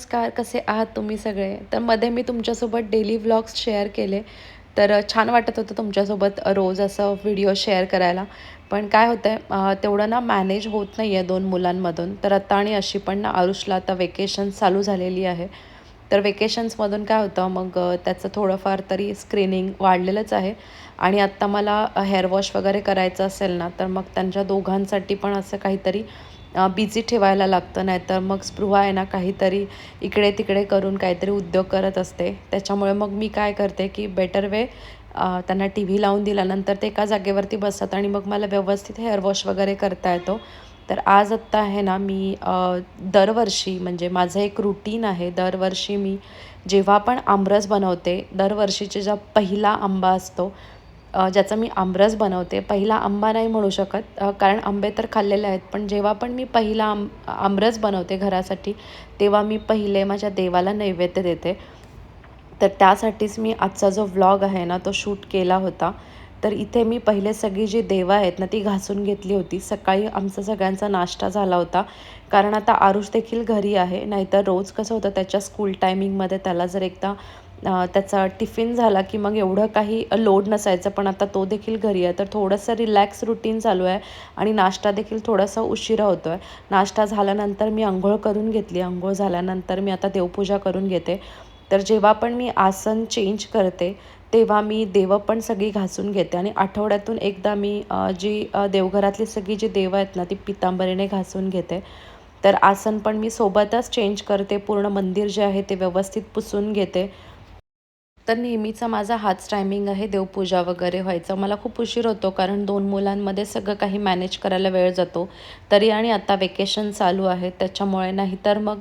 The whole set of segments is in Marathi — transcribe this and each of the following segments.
नमस्कार कसे आहात तुम्ही सगळे? तर मध्ये मी तुमच्यासोबत डेली व्लॉग्स शेअर केले. तर छान वाटत होतं तुमच्यासोबत रोज असं व्हिडिओ शेअर करायला. पण काय होतं आहे तेवढं ना मॅनेज होत नाही आहे दोन मुलांमधून. तर आता आणि अशी पण ना आरुषला आता वेकेशन चालू झालेली आहे. तर वेकेशन्समधून काय होतं मग त्याचं थोडंफार तरी स्क्रीनिंग वाढलेलंच आहे. आणि आत्ता मला हेअर वॉश वगैरे करायचं असेल ना तर मग त्यांच्या दोघांसाठी पण असं काहीतरी बिझी ठेवायला लागतं नाहीतर मग स्पृहा आहे ना काहीतरी इकडे तिकडे करून काहीतरी उद्योग करत असते. त्याच्यामुळे मग मी काय करते की बेटर वे त्यांना टी व्ही लावून दिल्यानंतर ते एका जागेवरती बसतात आणि मग मला व्यवस्थित हेअर वॉश वगैरे करता येतो. तर आज आत्ता आहे ना मी दरवर्षी म्हणजे माझं एक रुटीन आहे दरवर्षी मी जेव्हा पण आमरस बनवते दरवर्षीचे ज्या पहिला आंबा असतो ज्याचा मी आमरस बनवते. पहिला आंबा नाही म्हणू शकत. कारण आंबे तर खाल्लेले आहेत. पण जेव्हा पण मी पहिला आम आमरस बनवते घरासाठी तेव्हा मी पहिले माझ्या देवाला नैवेद्य देते. तर त्यासाठीच मी आजचा जो व्लॉग आहे ना तो शूट केला होता. तर इथे मी पहिले सगळी जी देवं आहेत ना ती घासून घेतली होती. सकाळी आमचा सगळ्यांचा नाश्ता झाला होता. कारण आता आरुष देखील घरी आहे. नाहीतर रोज कसं होतं त्याच्या स्कूल टायमिंगमध्ये त्याला जर एकदा त्याचा टिफिन झाला की मग एवढं काही लोड नसायचं पण आता तो देखील घरी आहे. तर थोडंसं रिलॅक्स रुटीन चालू आहे आणि नाश्ता देखील थोडासा उशिरा होतो आहे नाश्ता झाल्यानंतर मी आंघोळ करून घेतली. आंघोळ झाल्यानंतर मी आता देवपूजा करून घेते. तर जेव्हा पण मी आसन चेंज करते तेव्हा मी देवं पण सगळी घासून घेते आणि आठवड्यातून एकदा मी जी देवघरातली सगळी जी देवं आहेत ना ती पितांबरीने घासून घेते. तर आसन पण मी सोबतच चेंज करते. पूर्ण मंदिर जे आहे ते व्यवस्थित पुसून घेते. तर नेहमीचा माझा हाच टायमिंग आहे देवपूजा वगैरे व्हायचा. मला खूप उशीर होतो कारण दोन मुलांमध्ये सगळं काही मॅनेज करायला वेळ जातो. तरी आणि आता वेकेशन चालू आहे त्याच्यामुळे नाहीतर मग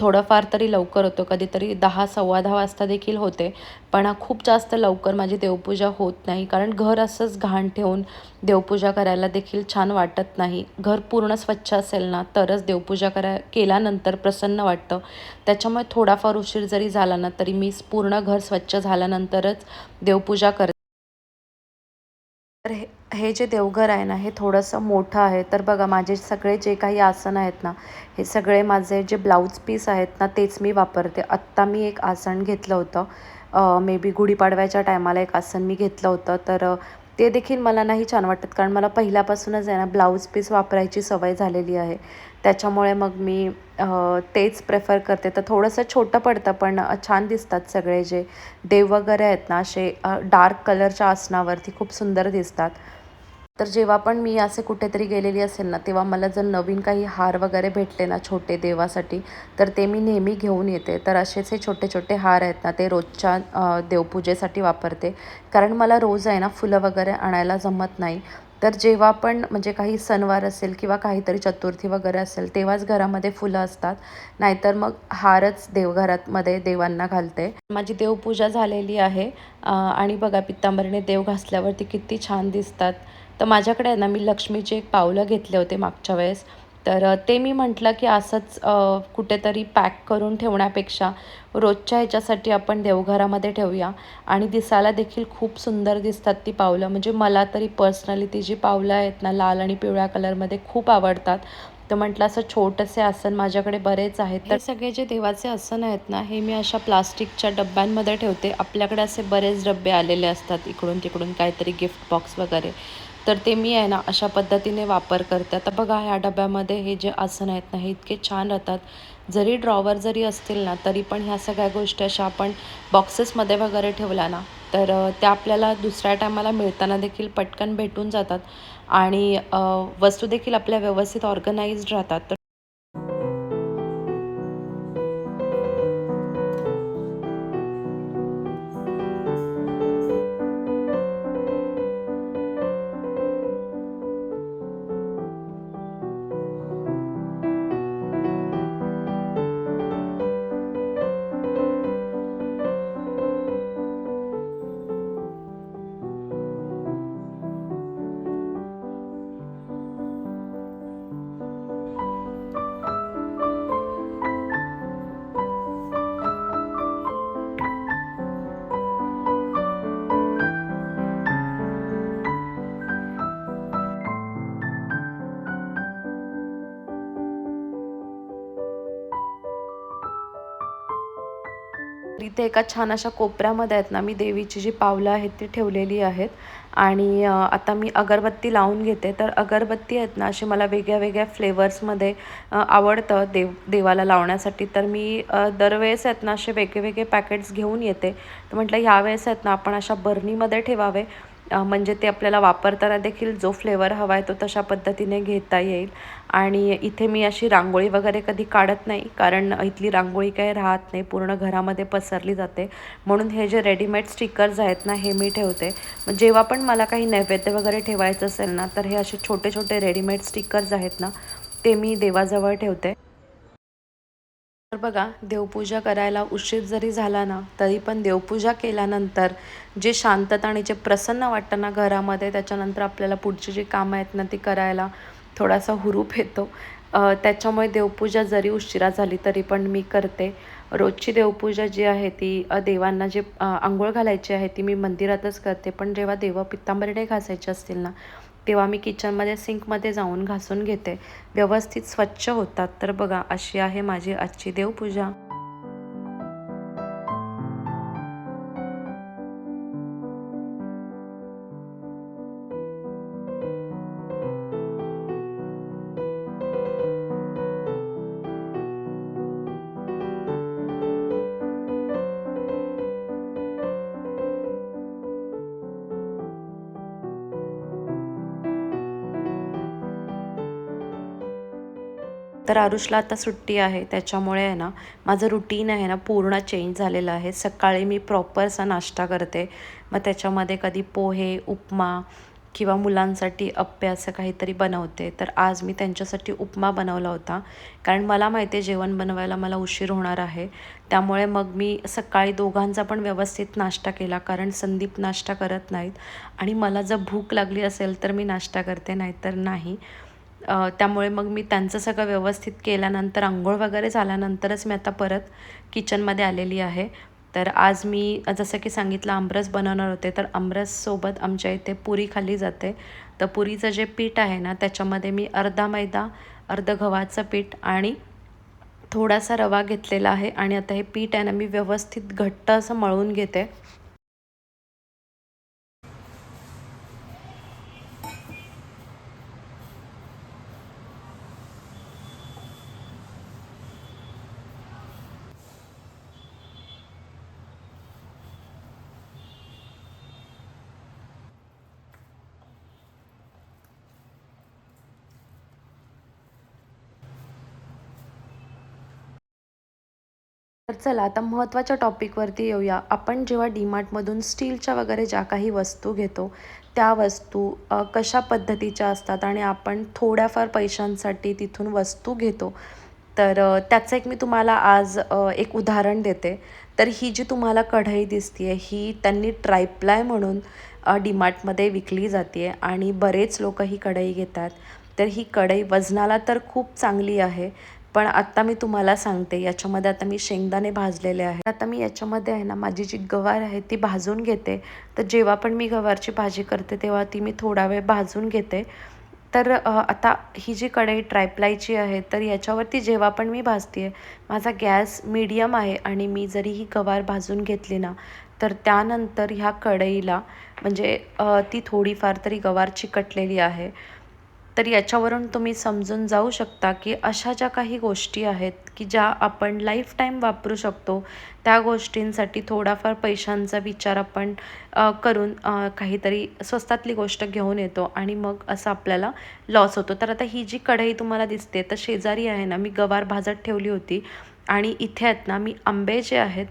थोडंफार तरी लवकर होतो. कधीतरी दहा सव्वा दहा वाजता देखील होते. पण खूप जास्त लवकर माझी देवपूजा होत नाही कारण घर असंच घाण ठेवून देवपूजा करायला देखील छान वाटत नाही. घर पूर्ण स्वच्छ असेल ना तरच देवपूजा करा केल्यानंतर प्रसन्न वाटतं. त्याच्यामुळे थोडाफार उशीर जरी झाला ना तरी मी पूर्ण घर स्वच्छ झाल्यानंतरच देवपूजा करते तर हे हे जे देवघर आहे ना हे थोडंसं मोठं आहे. तर बघा माझे सगळे जे काही आसन आहेत ना हे सगळे माझे जे ब्लाऊज पीस आहेत ना तेच मी वापरते. आत्ता मी एक आसन घेतलं होतं. मे बी गुढीपाडव्याच्या टायमाला एक आसन मी घेतलं होतं. तर ते देखील मला नाही छान वाटत कारण मला पहिल्यापासूनच आहे ना ब्लाऊज पीस वापरायची सवय झालेली आहे. त्याच्यामुळे मग मी तेच प्रेफर करते. तर थोडंसं छोटं पडतं पण छान दिसतात सगळे जे देव वगैरे आहेत ना असे डार्क कलरच्या आसनावरती खूप सुंदर दिसतात. तर जेव्हा पण मी असे कुठेतरी गेलेली असेल ना तेव्हा मला जर नवीन काही हार वगैरे भेटले ना छोटे देवासाठी तर ते मी नेहमी घेऊन येते. तर असेच हे छोटे छोटे हार आहेत ना ते रोजच्या देवपूजेसाठी वापरते. कारण मला रोज आहे ना फुलं वगैरे आणायला जमत नाही. तर जेव्हा पण म्हणजे काही सणवार असेल किंवा काहीतरी चतुर्थी वगैरे असेल तेव्हाच घरामध्ये फुलं असतात. नाहीतर मग हारच देवघरातमध्ये देवांना घालते. माझी देवपूजा झालेली आहे. आणि बघा पित्तांबरीने देव घासल्यावरती किती छान दिसतात. तर माझ्याकडे आहे ना मी लक्ष्मीचे एक पावलं घेतले होते मागच्या वेळेस. तर ते मी म्हटलं की असंच कुठेतरी पॅक करून ठेवण्यापेक्षा रोजच्या ह्याच्यासाठी आपण देवघरामध्ये ठेवूया. आणि दिसायला देखील खूप सुंदर दिसतात ती पावलं. म्हणजे मला तरी पर्सनली ती जी पावलं आहेत ना लाल आणि पिवळ्या कलरमध्ये खूप आवडतात. तर म्हटलं असं छोटंसे आसन माझ्याकडे बरेच आहेत. तर सगळे जे देवाचे आसन आहेत ना हे मी अशा प्लास्टिकच्या डब्यांमध्ये ठेवते. आपल्याकडे असे बरेच डबे आलेले असतात इकडून तिकडून काहीतरी गिफ्ट बॉक्स वगैरे. तर ते मी आहे ना अशा पद्धतीने वापर करते. आता बघा ह्या डब्यामध्ये हे जे आसन आहेत ना हे इतके छान राहतात. जरी ड्रॉवर जरी असतील ना तरी पण ह्या सगळ्या गोष्टी अशा आपण बॉक्सेसमध्ये वगैरे ठेवल्या ना तर त्या आपल्याला दुसऱ्या टायमाला मिळताना देखील पटकन भेटून जातात. आणि वस्तू देखील आपल्या व्यवस्थित ऑर्गनाइज्ड राहतात. तर इथे एका छान अशा कोपऱ्यामध्ये आहेत ना मी देवीची जी पावलं आहेत ती ठेवलेली आहेत. आणि आता मी अगरबत्ती लावून घेते. तर अगरबत्ती आहेत ना अशी मला वेगळ्या वेगळ्या फ्लेवर्समध्ये आवडतं देव देवाला लावण्यासाठी. तर मी दरवेळेस आहेत ना असे वेगळे वेगळे पॅकेट्स घेऊन येते. तर म्हटलं ह्यावेळेस आहेत ना आपण अशा बर्नीमध्ये ठेवावे. म्हणजे ते आपल्याला वापरताना देखील जो फ्लेवर हवा आहे तो तशा पद्धतीने घेता येईल. आणि इथे मी अशी रांगोळी वगैरे कधी काढत नाही कारण इथली रांगोळी काही राहत नाही पूर्ण घरामध्ये पसरली जाते. म्हणून हे जे रेडीमेड स्टिकर्स आहेत ना हे मी ठेवते. जेव्हा पण मला काही नैवेद्य वगैरे ठेवायचं असेल ना तर हे असे छोटे छोटे रेडीमेड स्टिकर्स आहेत ना ते मी देवाजवळ ठेवते. तर बघा देवपूजा करायला उशीर जरी झाला ना तरी पण देवपूजा केल्यानंतर जे शांतता आणि जे प्रसन्न वाटतं ना घरामध्ये त्याच्यानंतर आपल्याला पुढची जी कामं आहेत ना ती करायला थोडासा हुरूप येतो. त्याच्यामुळे देवपूजा जरी उशिरा झाली तरी पण मी करते. रोजची देवपूजा जी आहे ती देवांना जे आंघोळ घालायची आहे ती मी मंदिरातच करते. पण जेव्हा देव पित्तांबरडे घासायचे असतील ना तेव्हा मी किचनमध्ये सिंकमध्ये जाऊन घासून घेते. व्यवस्थित स्वच्छ होतात. तर बघा अशी आहे माझी आजची देवपूजा. तर आरुषला आता सुट्टी आहे त्याच्यामुळे आहे ना माझं रुटीन आहे ना पूर्ण चेंज झालेलं आहे. सकाळी मी प्रॉपरसा नाश्ता करते. मग त्याच्यामध्ये कधी पोहे उपमा किंवा मुलांसाठी अप्पे असं काहीतरी बनवते. तर आज मी त्यांच्यासाठी उपमा बनवला होता. कारण मला माहिती आहे जेवण बनवायला मला उशीर होणार आहे. त्यामुळे मग मी सकाळी दोघांचा पण व्यवस्थित नाश्ता केला. कारण संदीप नाश्ता करत नाहीत. आणि मला जर भूक लागली असेल तर मी नाश्ता करते नाहीतर नाही. त्यामुळे मग मी त्यांचं सगळं व्यवस्थित केल्यानंतर आंघोळ वगैरे झाल्यानंतरच मी आता परत किचनमध्ये आलेली आहे. तर आज मी जसं की सांगितलं आमरस बनवणार होते. तर आमरससोबत आमच्या इथे पुरी खाल्ली जाते. तर पुरीचं जे पीठ आहे ना त्याच्यामध्ये मी अर्धा मैदा अर्ध गव्हाचं पीठ आणि थोडासा रवा घेतलेला आहे. आणि आता हे पीठ आहे ना मी व्यवस्थित घट्ट असं मळून घेते. तर चला आता महत्त्वाच्या टॉपिकवरती येऊया. आपण जेव्हा डीमार्टमधून स्टीलच्या वगैरे ज्या काही वस्तू घेतो त्या वस्तू कशा पद्धतीच्या असतात आणि आपण थोड्याफार पैशांसाठी तिथून वस्तू घेतो तर त्याचं एक मी तुम्हाला आज एक उदाहरण देते. तर ही जी तुम्हाला कढई दिसते ही त्यांनी ट्रायप्लाय म्हणून डीमार्टमध्ये विकली जाते आणि बरेच लोक ही कढई घेतात. तर ही कढई वजनाला तर खूप चांगली आहे पण आत्ता मी तुम्हाला सांगते याच्यामध्ये आता मी शेंगदाणे भाजलेले आहेत. आता मी याच्यामध्ये आहे ना माझी जी गवार आहे ती भाजून घेते. तर जेव्हा पण मी गवारची भाजी करते तेव्हा ती मी थोडा वेळ भाजून घेते. तर आता ही जी कढई ट्रायप्लायची आहे तर याच्यावरती जेव्हा पण मी भाजते आहे माझा गॅस मीडियम आहे आणि मी जरी ही गवार भाजून घेतली ना तर त्यानंतर ह्या कढईला म्हणजे ती थोडीफार तरी गवार चिकटलेली आहे. तर याच्यावरून तुम्ही समजून जाऊ शकता की अशा ज्या काही गोष्टी आहेत की ज्या आपण लाईफ टाईम वापरू शकतो त्या गोष्टींसाठी थोडाफार पैशांचा विचार आपण करून काहीतरी स्वस्तातली गोष्ट घेऊन येतो आणि मग असं आपल्याला लॉस होतो. तर आता ही जी कढई तुम्हाला दिसते तर शेजारी आहे ना मी गवार भाजत ठेवली होती. आणि इथे आहेत ना मी आंबे जे आहेत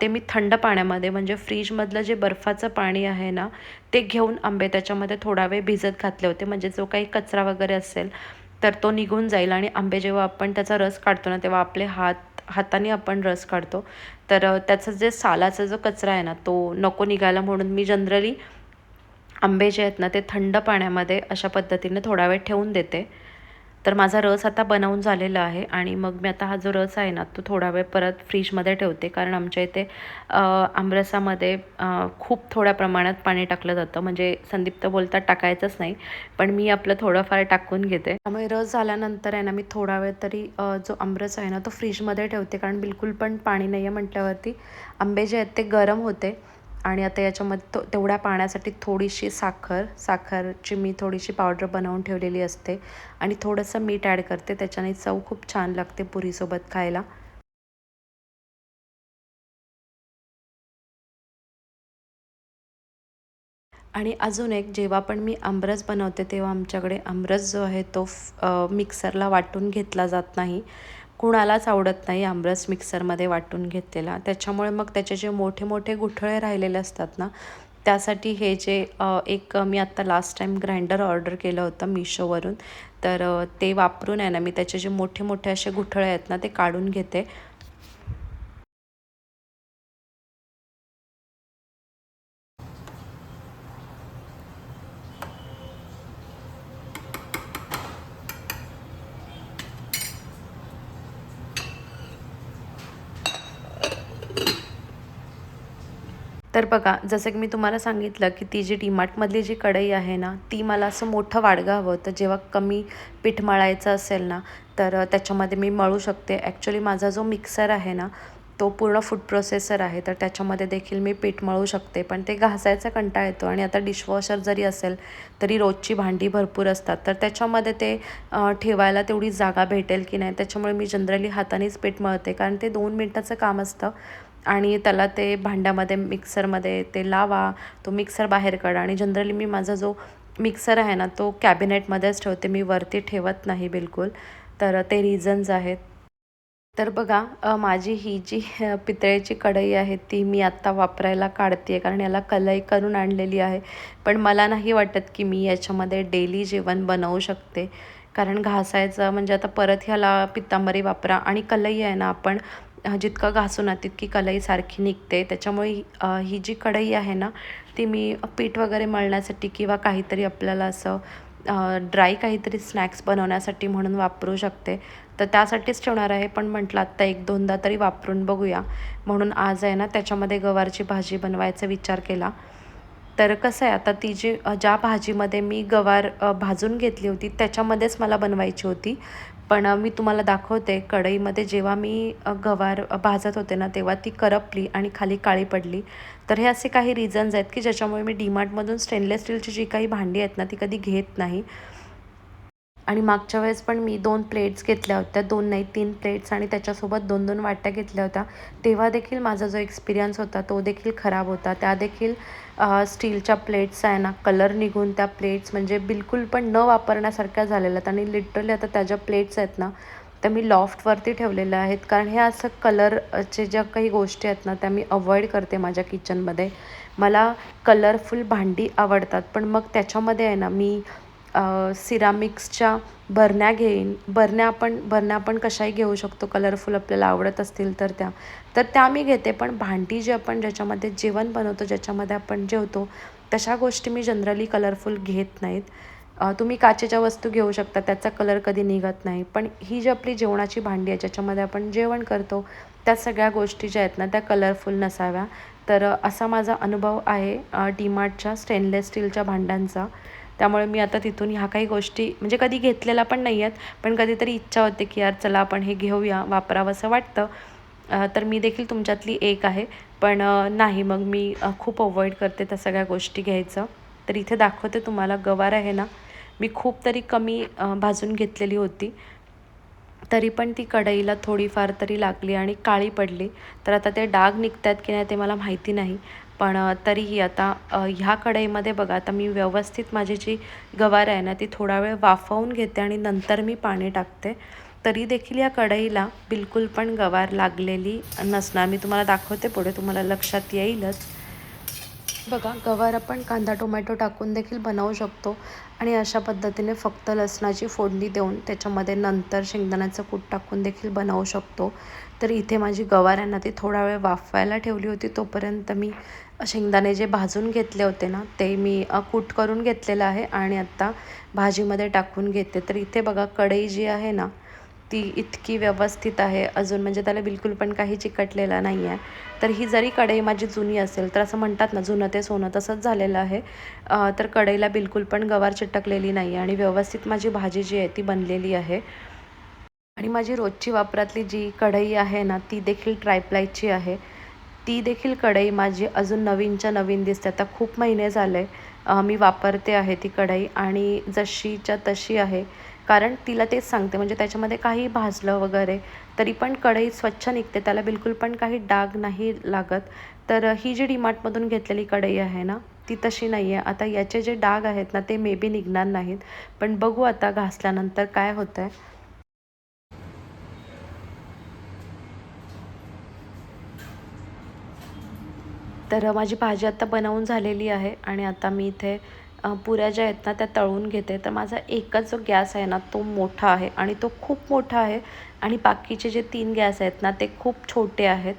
ते मी थंड पाण्यामध्ये म्हणजे फ्रीजमधलं जे बर्फाचं पाणी आहे ना ते घेऊन आंबे त्याच्यामध्ये थोडा वेळ भिजत घातले होते. म्हणजे जो काही कचरा वगैरे असेल तर तो निघून जाईल आणि आंबे जेव्हा आपण त्याचा रस काढतो ना तेव्हा आपले हात हाताने आपण रस काढतो. तर त्याचं जे सालाचा जो कचरा आहे ना तो नको निघायला म्हणून मी जनरली आंबे जे आहेत ना ते थंड पाण्यामध्ये अशा पद्धतीने थोडा वेळ ठेवून देते. तर माझा रस आता बनवून झालेला आहे आणि मग मी आता हा जो रस आहे ना तो थोडा वेळ परत फ्रीजमध्ये ठेवते. कारण आमच्या इथे आमरसामध्ये खूप थोड्या प्रमाणात पाणी टाकलं जातं. म्हणजे संदीप तर बोलतात टाकायचंच नाही पण मी आपलं थोडंफार टाकून घेते. त्यामुळे रस झाल्यानंतर आहे ना मी थोडा वेळ तरी जो आमरस आहे ना तो फ्रीजमध्ये ठेवते. कारण बिलकुल पण पाणी नाही आहे म्हटल्यावरती आंबे जे आहेत ते गरम होते. आणि आता याच्यामध्ये तो तेवढ्या पाण्यासाठी थोडीशी साखर साखरची मी थोडीशी पावडर बनवून ठेवलेली असते. आणि थोडंसं मीठ ॲड करते. त्याच्याने चव खूप छान लागते पुरीसोबत खायला. आणि अजून एक जेव्हा पण मी आमरस बनवते तेव्हा आमच्याकडे आमरस जो आहे तो मिक्सरला वाटून घेतला जात नाही. कुणालाच आवडत नाही आमरस मिक्सरमध्ये वाटून घेतलेला. त्याच्यामुळे मग त्याचे जे मोठे मोठे गुठळे राहिलेले असतात ना त्यासाठी हे जे एक मी आत्ता लास्ट टाईम ग्राइंडर ऑर्डर केलं होतं मिशोवरून तर ते वापरून आहे ना मी त्याचे जे मोठे मोठे असे गुठळे आहेत ना ते काढून घेते. तर बघा जसं की मी तुम्हाला सांगितलं की ती जी डीमार्टमधली जी कढई आहे ना ती मला असं मोठं वाडगं हवं होतं जेव्हा कमी पीठ मळायचं असेल ना तर त्याच्यामध्ये मी मळू शकते. ॲक्च्युली माझा जो मिक्सर आहे ना तो पूर्ण फूड प्रोसेसर आहे. तर त्याच्यामध्ये देखील मी पीठ मळू शकते. पण ते घासायचा कंटाळ येतो आणि आता डिशवॉशर जरी असेल तरी रोजची भांडी भरपूर असतात. तर त्याच्यामध्ये ते ठेवायला तेवढी जागा भेटेल की नाही त्याच्यामुळे मी जनरली हातानेच पीठ मळते. कारण ते दोन मिनटाचं काम असतं. आणि त्याला ते भांड्यामध्ये मिक्सरमध्ये ते लावा तो मिक्सर बाहेर काढा. आणि जनरली मी माझा जो मिक्सर आहे ना तो कॅबिनेटमध्येच ठेवते. मी वरती ठेवत नाही बिलकुल. तर ते रिझन्स आहेत. तर बघा माझी ही जी पितळेची कढई आहे ती मी आत्ता वापरायला काढते आहे कारण याला कलई करून आणलेली आहे. पण मला नाही वाटत की मी याच्यामध्ये डेली जेवण बनवू शकते. कारण घासायचं म्हणजे आता परत ह्याला पितांबरी वापरा. आणि कलई आहे ना आपण जितकं घासू ना तितकी कलई सारखी निघते. त्याच्यामुळे ही जी कढई आहे ना ती मी पीठ वगैरे मळण्यासाठी किंवा काहीतरी आपल्याला असं ड्राय काहीतरी स्नॅक्स बनवण्यासाठी म्हणून वापरू शकते. तर त्यासाठीच ठेवणार आहे पण म्हटलं आत्ता एक दोनदा तरी वापरून बघूया. म्हणून आज आहे ना त्याच्यामध्ये गवारची भाजी बनवायचा विचार केला. तर कसं आहे आता ती जी ज्या भाजीमध्ये मी गवार भाजून घेतली होती त्याच्यामध्येच मला बनवायची होती. पण मी तुम्हाला दाखवते कढईमध्ये जेव्हा मी गवार भाजत होते ना तेव्हा ती करपली आणि खाली काळी पडली. तर हे असे काही रिझन्स आहेत की ज्याच्यामुळे मी डीमार्टमधून स्टेनलेस स्टीलची जी काही भांडी आहेत ना ती कधी घेत नाही. आणि मागच्या वेळेस पण मी दोन प्लेट्स घेतल्या होत्या. दोन नाही तीन प्लेट्स आणि त्याच्यासोबत दोन दोन वाट्या घेतल्या होत्या. तेव्हा देखील माझा जो एक्सपिरियन्स होता तो देखील खराब होता. त्या देखील स्टीलच्या प्लेट्स आहे ना कलर निघून त्या प्लेट्स म्हणजे बिलकुल पण न वापरण्यासारख्या झालेल्या आहेत. आणि लिटरली आता त्या ज्या प्लेट्स आहेत ना त्या मी लॉफ्टवरती ठेवलेल्या आहेत. कारण हे असं कलरचे ज्या काही गोष्टी आहेत ना त्या मी अवॉइड करते माझ्या किचनमध्ये मला कलरफुल भांडी आवडतात. पण मग त्याच्यामध्ये आहे ना मी सिरामिक्सच्या बरण्या घेईन. बरण्या आपण बरण्या आपण कशाही घेऊ शकतो. कलरफुल आपल्याला आवडत असतील तर त्या. तर त्या मी घेते पण भांडी जे आपण ज्याच्यामध्ये जेवण बनवतो ज्याच्यामध्ये आपण जेवतो तशा गोष्टी मी जनरली कलरफुल घेत नाहीत. तुम्ही काचेच्या वस्तू घेऊ शकता त्याचा कलर कधी निघत नाही. पण ही जी आपली जेवणाची भांडी आहे ज्याच्यामध्ये आपण जेवण करतो त्या सगळ्या गोष्टी ज्या आहेत ना त्या कलरफुल नसाव्या. तर असा माझा अनुभव आहे डीमार्टच्या स्टेनलेस स्टीलच्या भांड्यांचा. त्यामुळे मी आता तिथून ह्या काही गोष्टी म्हणजे कधी घेतलेल्या पण नाही आहेत पण कधीतरी इच्छा होते की यार चला आपण हे घेऊया वापरावं असं वाटतं. तर मी देखील तुमच्यातली एक आहे. पण नाही मग मी खूप अवॉइड करते त्या सगळ्या गोष्टी घ्यायचं. तर इथे दाखवते तुम्हाला गवार आहे ना मी खूप तरी कमी भाजून घेतलेली होती. तरी पण ती कढईला थोडीफार तरी लागली आणि काळी पडली. तर आता ते डाग निघत आहेत की नाही ते मला माहिती नाही. पण तरीही आता ह्या कढईमध्ये बघा आता मी व्यवस्थित माझी जी गवार आहे ना ती थोडा वेळ वाफवून घेते आणि नंतर मी पाणी टाकते. तरी देखील या कढईला बिलकुल पण गवार लागलेली नसणार. मी तुम्हाला दाखवते पुढे तुम्हाला लक्षात येईलच. बघा गवार आपण कांदा टोमॅटो टाकून देखील बनवू शकतो आणि अशा पद्धतीने फक्त लसणाची फोडणी देऊन त्याच्यामध्ये नंतर शेंगदाण्याचं कूट टाकून देखील बनवू शकतो. तर इथे माझी गवार ती थोडा वेळ वाफवायला ठेवली होती तोपर्यंत मी शेंगदाणे जे भाजून घेतले होते ना ते मी कूट करून घेतलेलं आहे आणि आत्ता भाजीमध्ये टाकून घेते. तर इथे बघा कढई जी आहे ना ती इतकी व्यवस्थित आहे. अजून म्हणजे त्याला बिलकुल पण काही चिकटलेलं नाही आहे. तर ही जरी कढई माझी जुनी असेल तर असं म्हणतात ना जुनं ते सोनं तसंच झालेलं आहे. तर कढईला बिलकुल पण गवार चिटकलेली नाही आहे आणि व्यवस्थित माझी भाजी जी आहे ती बनलेली आहे. आणि माझी रोजची वापरातली जी कढई आहे ना ती देखील ट्रायप्लायची आहे. ती देखील कढई माझी अजून नवीनच्या नवीन दिसते. आता खूप महिने झाले मी वापरते आहे ती कढई आणि जशीच्या तशी आहे. कारण तिला तेच सांगते म्हणजे त्याच्यामध्ये काही भाजलं वगैरे तरी पण कढई स्वच्छ निघते. त्याला बिलकुल पण काही डाग नाही लागत. तर ही जी डीमार्टमधून घेतलेली कढई आहे ना ती तशी नाही आहे आता याचे जे डाग आहेत ना ते मे बी निघणार नाहीत. पण बघू आता घासल्यानंतर काय होतं आहे तर माझी भाजी आता बनवून झालेली आहे आणि आता मी इथे पुऱ्या ज्या आहेत ना त्या तळून घेते. तर माझा एकच जो गॅस आहे ना तो मोठा आहे आणि तो खूप मोठा आहे आणि बाकीचे जे तीन गॅस आहेत ना ते खूप छोटे आहेत.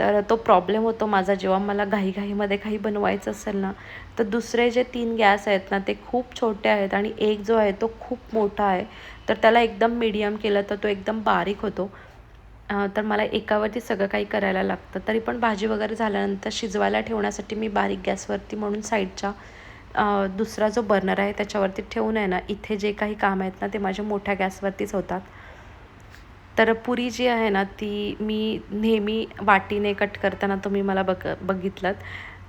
तर तो प्रॉब्लेम होतो माझा जेव्हा मला घाईघाईमध्ये काही बनवायचं असेल ना तर दुसरे जे तीन गॅस आहेत ना ते खूप छोटे आहेत आणि एक जो आहे तो खूप मोठा आहे. तर त्याला एकदम मीडियम केलं तर तो एकदम बारीक होतो. तर मला एकावरती सगळं काही करायला लागतं. तरी पण भाजी वगैरे झाल्यानंतर शिजवायला ठेवण्यासाठी मी बारीक गॅसवरती म्हणून साईडच्या दुसरा जो बर्नर आहे त्याच्यावरती ठेवून आहे ना इथे जे काही काम आहेत ना ते माझ्या मोठ्या गॅसवरतीच होतात. तर पुरी जी आहे ना ती मी नेहमी वाटीने कट करताना तुम्ही मला बघ बघितलं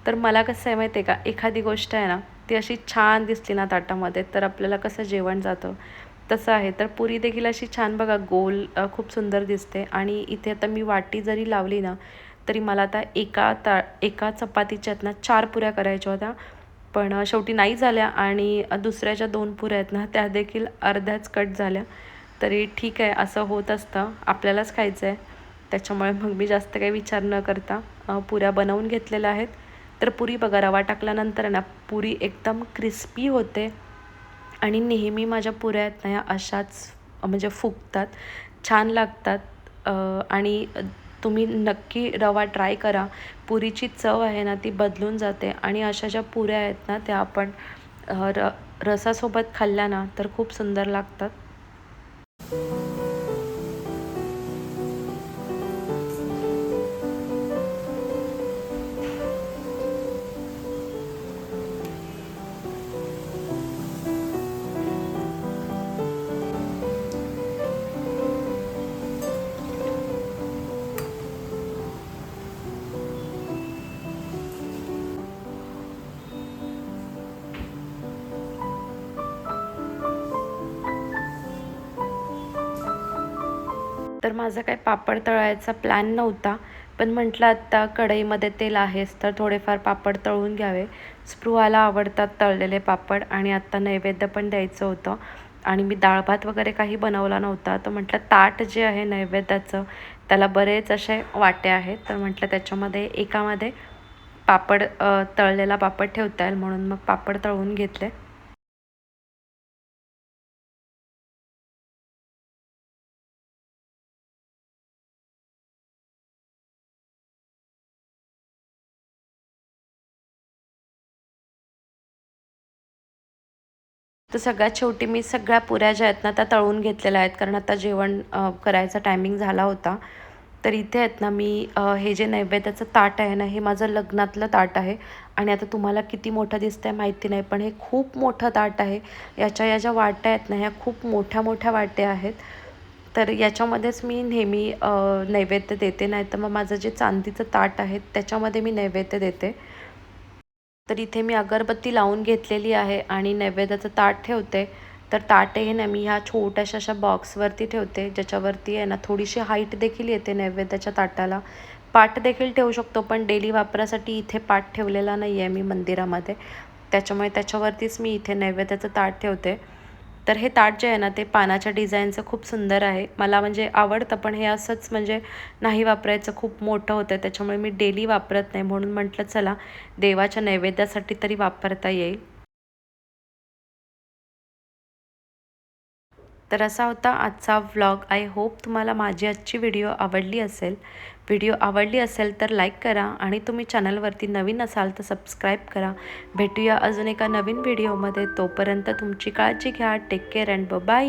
तर मला कसं आहे माहिती आहे का एखादी गोष्ट आहे ना ती अशी छान दिसली ना ताटामध्ये तर आपल्याला कसं जेवण जातं. तसं आहे. तर पुरी देखील अशी छान बघा गोल खूप सुंदर दिसते. आणि इथे आता मी वाटी जरी लावली ना तरी मला आता एका ता एका चपातीच्यात ना चार पुऱ्या करायच्या होत्या. पण शेवटी नाही झाल्या आणि दुसऱ्याच्या दोन पुऱ्या आहेत ना त्या देखील अर्ध्याच कट झाल्या. तरी ठीक आहे असं होत असतं. आपल्यालाच खायचं आहे त्याच्यामुळे मग मी जास्त काही विचार न करता पुऱ्या बनवून घेतलेल्या आहेत. तर पुरी बघा रवा टाकल्यानंतर ना पुरी एकदम क्रिस्पी होते. आणि नेहमी माझ्या पुऱ्या आहेत ना ह्या अशाच म्हणजे फुगतात छान लागतात. आणि तुम्ही नक्की रवा ट्राय करा. पुरीची चव आहे ना ती बदलून जाते आणि अशा ज्या पुऱ्या आहेत ना त्या आपण र रसासोबत खाल्ल्या ना तर खूप सुंदर लागतात. तर माझा काही पापड तळायचा प्लॅन नव्हता. पण म्हटलं आत्ता कढईमध्ये तेल आहेच तर थोडेफार पापड तळून घ्यावे. स्पृहाला आवडतात तळलेले पापड आणि आत्ता नैवेद्य पण द्यायचं होतं. आणि मी डाळ भात वगैरे काही बनवला नव्हता. तर म्हटलं ताट जे आहे नैवेद्याचं त्याला बरेच असे वाटे आहेत. तर म्हटलं त्याच्यामध्ये एकामध्ये पापड तळलेला पापड ठेवता येईल म्हणून मग पापड तळून घेतले. तर सगळ्यात शेवटी मी सगळ्या पुऱ्या ज्या आहेत ना त्या तळून घेतलेल्या आहेत. कारण आता जेवण करायचा टायमिंग झाला होता. तर इथे आहेत ना मी हे जे नैवेद्याचं ताट आहे ना हे माझं लग्नातलं ताट आहे. आणि आता तुम्हाला किती मोठं दिसतं आहे माहिती नाही पण हे खूप मोठं ताट आहे. याच्या या ज्या वाट्या आहेत ना ह्या खूप मोठ्या मोठ्या वाट्या आहेत. तर याच्यामध्येच मी नेहमी नैवेद्य देते. नाही तर मग माझं जे चांदीचं ताट आहे त्याच्यामध्ये मी नैवेद्य देते. तर इथे मी अगरबत्ती लावून घेतलेली आहे आणि नैवेद्याचं ताट ठेवते. तर ताट हे ना मी ह्या छोट्याशा अशा बॉक्सवरती ठेवते ज्याच्यावरती आहे ना थोडीशी हाईट देखील येते नैवेद्याच्या ताटाला. पाट देखील ठेवू शकतो पण डेली वापरासाठी इथे पाट ठेवलेला नाही आहे मी मंदिरामध्ये. त्याच्यामुळे त्याच्यावरतीच मी इथे नैवेद्याचं ताट ठेवते. तर हे ताट जे आहे ना ते पानाच्या डिझाईनचं खूप सुंदर आहे. मला म्हणजे आवडतं पण हे असंच म्हणजे नाही वापरायचं खूप मोठं होतं त्याच्यामुळे मी डेली वापरत नाही म्हणून म्हटलं चला देवाच्या नैवेद्यासाठी तरी वापरता येईल. तर असा होता आजचा व्लॉग आय होप तुम्हाला माझी आजची व्हिडिओ आवडली असेल. व्हिडिओ आवडली असेल तर लाईक करा आणि तुम्ही चॅनलवरती नवीन असाल तर सबस्क्राईब करा. भेटूया अजून एका नवीन व्हिडिओमध्ये तोपर्यंत तुमची काळजी घ्या. Take care and bye